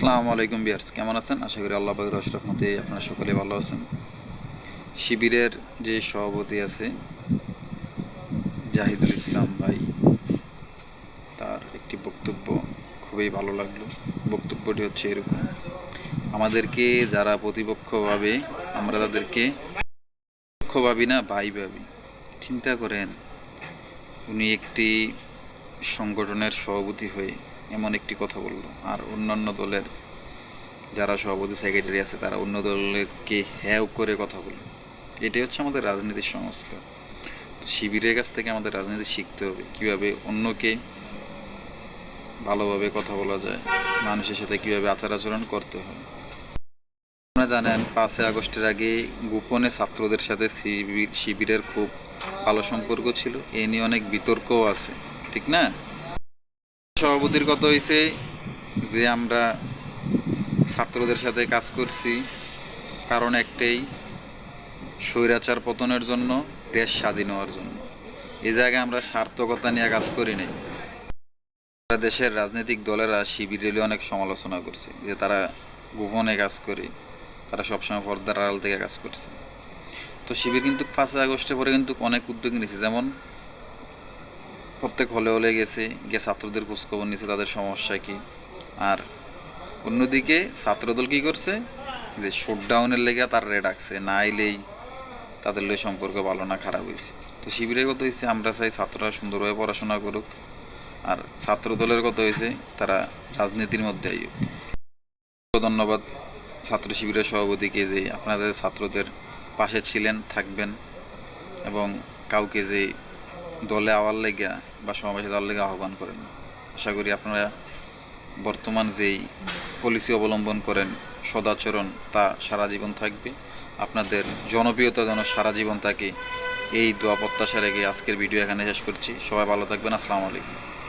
আসসালামু আলাইকুম বিয়ার্স, কেমন আছেন? আশা করি আল্লাহ বাবুর রহমতে আপনারা সকলে ভালো আছেন। শিবিরের যে সভাপতি আছে, জাহিদুল ইসলাম ভাই, তার একটি বক্তব্য খুবই ভালো লাগল। বক্তব্যটি হচ্ছে এরকম, আমাদেরকে যারা প্রতিপক্ষ ভাবে আমরা তাদেরকে পক্ষ ভাবি না ভাই ভাবি চিন্তা করেন, উনি একটি সংগঠনের সভাপতি হয়ে এমন একটি কথা বলল। আর অন্যান্য দলের যারা সভাপতি সেক্রেটারি আছে, তারা অন্য দলকে হ্যাও করে কথা বলে এটাই হচ্ছে আমাদের রাজনীতির সংস্কার। শিবিরের কাছ থেকে আমাদের রাজনীতি শিখতে হবে। কীভাবে অন্যকে ভালোভাবে কথা বলা যায়, মানুষের সাথে কীভাবে আচার আচরণ করতে হয়। আপনারা জানেন, পাঁচই আগস্টের আগে গোপনে ছাত্রদের সাথে শিবির শিবিরের খুব ভালো সম্পর্ক ছিল। এ নিয়ে অনেক বিতর্কও আছে, ঠিক না? সভাপতির কথা হয়েছে যে আমরা ছাত্রদের সাথে কাজ করছি। কারণ একটাই, স্বৈরাচার পতনের জন্য, দেশ স্বাধীন হওয়ার জন্য। এ জায়গায় আমরা সার্থকতা নিয়ে কাজ করি নাই। দেশের রাজনৈতিক দলেরা শিবির রেলে অনেক সমালোচনা করছে, যে তারা গোপনে কাজ করে, তারা সবসময় পর্দার আড়াল থেকে কাজ করছে। তো শিবির কিন্তু পাঁচই আগস্টের পরে কিন্তু অনেক উদ্যোগ নিয়েছে। যেমন প্রত্যেক হলে হলে গেছে, গিয়ে ছাত্রদের খোঁজখবর নিয়েছে তাদের সমস্যা কি? আর অন্যদিকে ছাত্রদল কি করছে? যে শটডাউনের লেগে তার রে ডাকছে, না আইলেই তাদের লই সম্পর্ক ভালো না, খারাপ হয়েছে তো শিবিরের কথা হয়েছে আমরা চাই ছাত্ররা সুন্দরভাবে পড়াশোনা করুক, আর ছাত্রদলের কথা হয়েছে তারা রাজনীতির মধ্যে আইব ধন্যবাদ ছাত্র শিবিরের সভাপতিকে যে আপনাদের ছাত্রদের পাশে ছিলেন, থাকবেন, এবং কাউকে যে দলে আওয়ার লেগা বা সমাবেশে দেওয়ার লেগে আহ্বান করেন। আশা করি আপনারা বর্তমান যেই পলিসি অবলম্বন করেন, সদাচরণ, তা সারা জীবন থাকবে। আপনাদের জনপ্রিয়তা যেন সারা জীবন থাকে, এই দোয়া প্রত্যাশা রেখে আজকের ভিডিও এখানে শেষ করছি। সবাই ভালো থাকবেন, আসসালামু আলাইকুম।